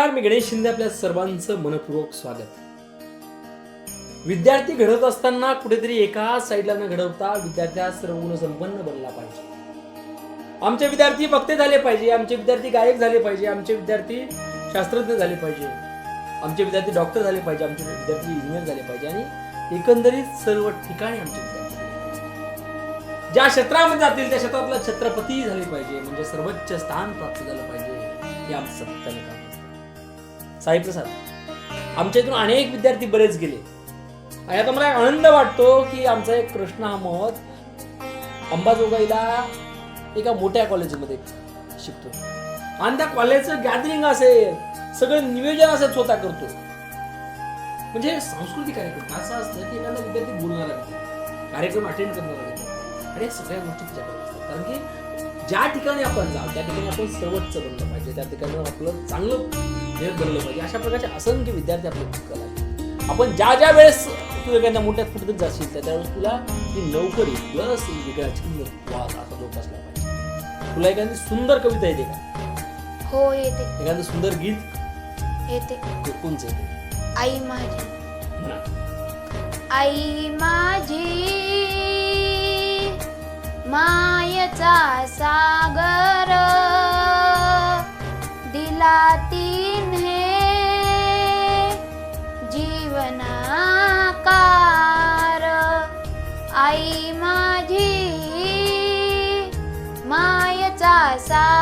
नमस्कार मी गणेश शिंदे आपल्या सर्वांचं मनपूर्वक स्वागत. विद्यार्थी घडत असताना कुठेतरी एका साईडला न घडवता विद्यार्थ्या सर्व गुण संपन्न बनला पाहिजे. आमचे विद्यार्थी वक्ते झाले पाहिजे आमचे विद्यार्थी गायक झाले पाहिजे आमचे विद्यार्थी शास्त्रज्ञ झाले पाहिजे आमचे विद्यार्थी डॉक्टर झाले पाहिजे आमचे विद्यार्थी इंजिनियर झाले पाहिजे आणि एकंदरीत सर्व ठिकाणी आमचे विद्यार्थी ज्या क्षेत्रामध्ये जातील त्या क्षेत्रातला छत्रपती झाले पाहिजे म्हणजे सर्वोच्च स्थान प्राप्त झालं पाहिजे हे आमचं सत्य साईप्रसाद. आमच्या इथून अनेक विद्यार्थी बरेच गेले. आणि आता मला आनंद वाटतो की आमचा एक कृष्ण अहमद अंबाजोगाईला एका मोठ्या कॉलेजमध्ये शिकतो. आणि त्या कॉलेजचं गॅदरिंग असेल सगळं नियोजन असेल स्वतः करतो. म्हणजे सांस्कृतिक कार्यक्रम असं असतं की एखादा विद्यार्थी बोलणारा कार्यक्रम अटेंड करणारा विद्यार्थी आणि सगळ्या गोष्टी त्याच्याकडे असतात. कारण की ज्या ठिकाणी आपण जाऊ त्या ठिकाणी आपण सर्वोच्च बनलं पाहिजे. त्या ठिकाणी आपलं चांगलं हे बनलं पाहिजे. अशा प्रकारचे असंख्य विद्यार्थी आपले कला आहेत. आपण ज्या ज्या वेळेस तू एखाद्या मोठ्या कुठेतरी जाशील त्या त्यावेळेस तुला ती नोकरी प्लस वेगळा छंद वाद असा लोक असला पाहिजे. तुला एखादी सुंदर कविता येते का? हो येते. एखादं सुंदर गीत? येते. कोणचं येते? आई माझी. आई माझी मायचा सागर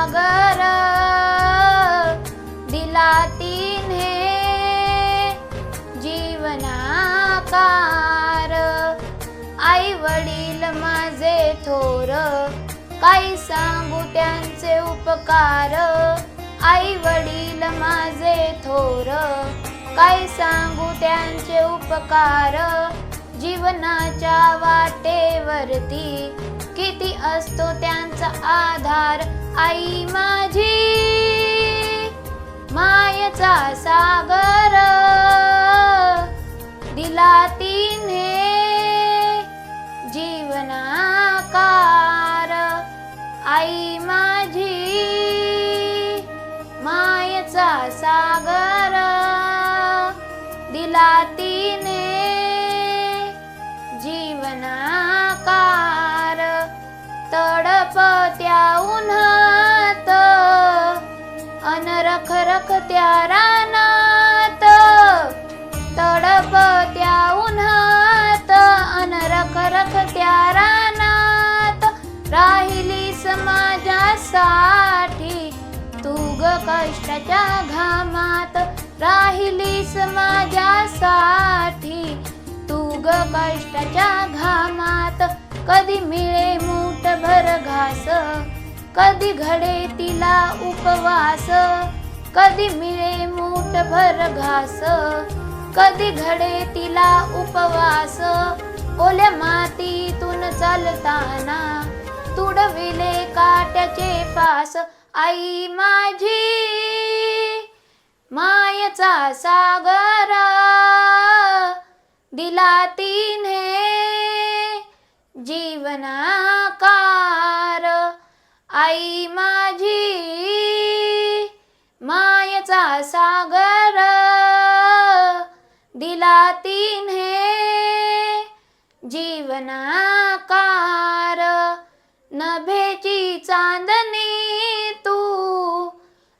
सागर दिला तिने जीवनाकार. आई वडील माझे थोर काही सांगू त्यांचे उपकार. आई वडील माझे थोर काही सांगू त्यांचे उपकार. जीवनाच्या वाटेवरती किती असतो त्यांचा आधार. आई माझी मायचा सागर. दिला तिने जीवनाकार. आई माझी मायचा सागर. दिला तिने अनरख त्या रानात. तडपत्या उन्हात. अन रख त्या रानात. राहिली समाजासाठी तू ग कष्टाच्या घामात. राहिली समाजासाठी तू ग कष्टाच्या घामात. कधी मिळे मूठ भर घास. कधी घडे तिला उपवास. कधी मिळे मूठ भर घास कधी घडे तिला उपवास. ओल्या मातीतून चालताना तुडविले काट्याचे पास. आई माझी मायचा सागर दिला तिने जीवनाकार. आई माझी सागर दिला तिने जीवनाकार. नभेची चांदणी तू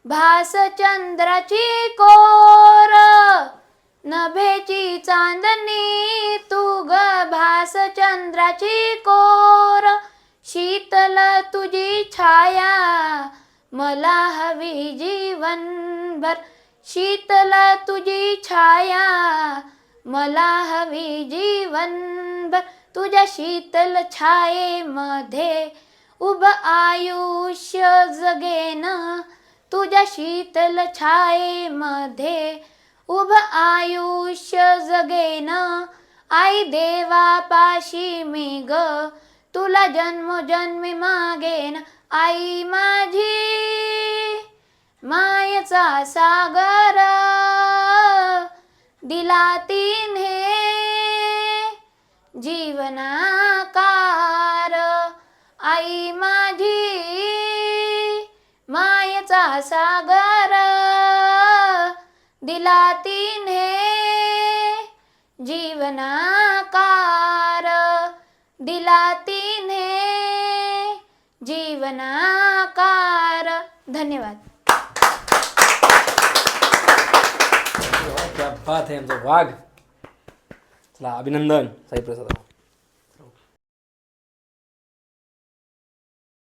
भास चंद्राची कोर. नभेची चांदणी तू ग भास चंद्राची कोर. शीतल तुझी छाया मला हवी जीवनभर. शीतल तुझी छाया. मला हवी जीवनभर. तुझ्या शीतल छायेमध्ये उभ आयुष्य जगेन. तुझ्या शीतल छायेमध्ये उभ आयुष्य जगेन. आई देवा पाशी मी ग. तुला जन्मोजन्मी मागेन. आई माझी मायचा सागर दिला तिने जीवनाकार. आई माझी मायचा सागर दिला तिने जीवनाकार. दिला ती जीवनाकार. धन्यवाद. क्या बात आहे आमचा वाघ. चला अभिनंदन सही प्रसाद.